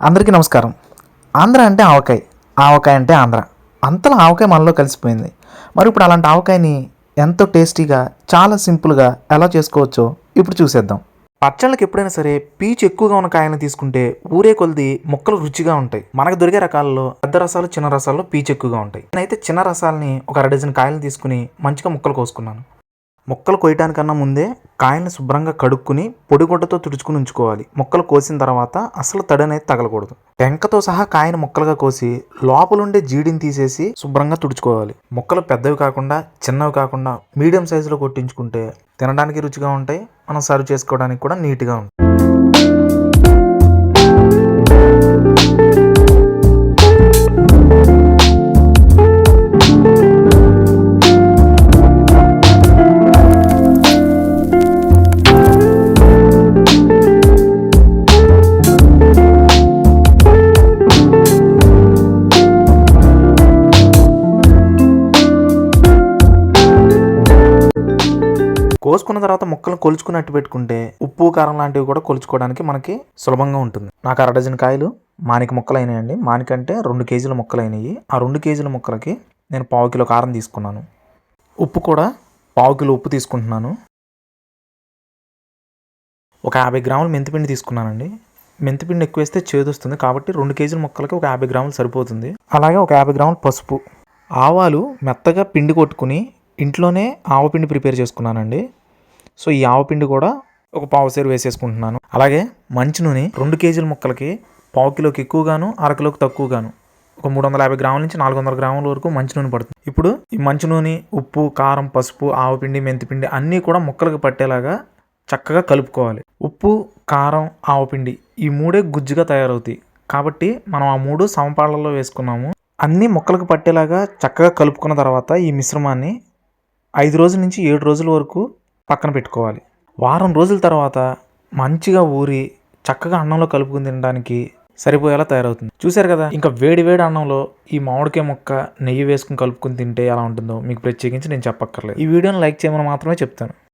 అందరికీ నమస్కారం. ఆంధ్ర అంటే ఆవకాయ. ఆవకాయ అంటే ఆంధ్ర. అంతలో ఆవకాయ మనలో కలిసిపోయింది. మరి ఇప్పుడు అలాంటి ఆవకాయని ఎంతో టేస్టీగా చాలా సింపుల్గా ఎలా చేసుకోవచ్చో ఇప్పుడు చూసేద్దాం. పచ్చళ్ళకి ఎప్పుడైనా సరే పీచు ఎక్కువగా ఉన్న కాయలను తీసుకుంటే ఊరే కొలిది ముక్కలు రుచిగా ఉంటాయి. మనకు దొరికే రకాలలో పెద్ద రసాలు చిన్న రసాల్లో పీచు ఎక్కువగా ఉంటాయి. నేనైతే చిన్న రసాలని ఒక అర డజన్ కాయలు తీసుకుని మంచిగా ముక్కలు కోసుకున్నాను. మొక్కలు కొయ్యటానికన్నా ముందే కాయలను శుభ్రంగా కడుక్కుని పొడిగుడ్డతో తుడుచుకుని ఉంచుకోవాలి. మొక్కలు కోసిన తర్వాత అసలు తడి అనేది తగలకూడదు. టెంకతో సహా కాయను ముక్కలుగా కోసి లోపలుండే జీడిని తీసేసి శుభ్రంగా తుడుచుకోవాలి. మొక్కలు పెద్దవి కాకుండా చిన్నవి కాకుండా మీడియం సైజులో కొట్టించుకుంటే తినడానికి రుచిగా ఉంటాయి. మనం సర్వ్ చేసుకోవడానికి కూడా నీట్గా ఉంటాయి. కోసుకున్న తర్వాత ముక్కలు కొలుచుకున్నట్టు పెట్టుకుంటే ఉప్పు కారం లాంటివి కూడా కొలుచుకోవడానికి మనకి సులభంగా ఉంటుంది. నాకు అర డజన్ కాయలు మానిక ముక్కలు అయినాయండి మానిక అంటే రెండు కేజీల ముక్కలు అయినాయి ఆ రెండు కేజీల ముక్కలకి నేను పావు కిలో కారం తీసుకున్నాను. ఉప్పు కూడా పావు కిలో ఉప్పు తీసుకుంటున్నాను. ఒక యాభై గ్రాములు మెంతిపిండి తీసుకున్నానండి. మెంతిపిండి ఎక్కువ వేస్తే చేదు వస్తుంది కాబట్టి రెండు కేజీల ముక్కలకి ఒక యాభై గ్రాములు సరిపోతుంది. అలాగే ఒక యాభై గ్రాములు పసుపు. ఆవాలు మెత్తగా పిండి కొట్టుకుని ఇంట్లోనే ఆవపిండి ప్రిపేర్ చేసుకున్నానండి. సో ఈ ఆవపిండి కూడా ఒక పావు సేరు వేసేసుకుంటున్నాను. అలాగే మంచి నూనె రెండు కేజీల ముక్కలకి పావు కిలోకి ఎక్కువగాను అర కిలోకి తక్కువగాను. ఒక మూడు వందల యాభై గ్రాముల నుంచి నాలుగు వందల గ్రాముల వరకు మంచి నూనె పడుతుంది. ఇప్పుడు ఈ మంచి నూనె ఉప్పు కారం పసుపు ఆవపిండి మెంతిపిండి అన్నీ కూడా ముక్కలకు పట్టేలాగా చక్కగా కలుపుకోవాలి. ఉప్పు కారం ఆవపిండి ఈ మూడే గుజ్జుగా తయారవుతాయి. కాబట్టి మనం ఆ మూడు సమపాళ్ళలో వేసుకున్నాము. అన్నీ ముక్కలకు పట్టేలాగా చక్కగా కలుపుకున్న తర్వాత ఈ మిశ్రమాన్ని ఐదు రోజుల నుంచి ఏడు రోజుల వరకు పక్కన పెట్టుకోవాలి. వారం రోజుల తర్వాత మంచిగా ఊరి చక్కగా అన్నంలో కలుపుకుని తినడానికి సరిపోయేలా తయారవుతుంది. చూశారు కదా ఇంకా వేడి వేడి అన్నంలో ఈ మామిడికాయ ముక్క నెయ్యి వేసుకుని కలుపుకుని తింటే ఎలా ఉంటుందో మీకు ప్రత్యేకించి నేను చెప్పక్కర్లేదు. ఈ వీడియోని లైక్ చేయమని మాత్రమే చెప్తాను.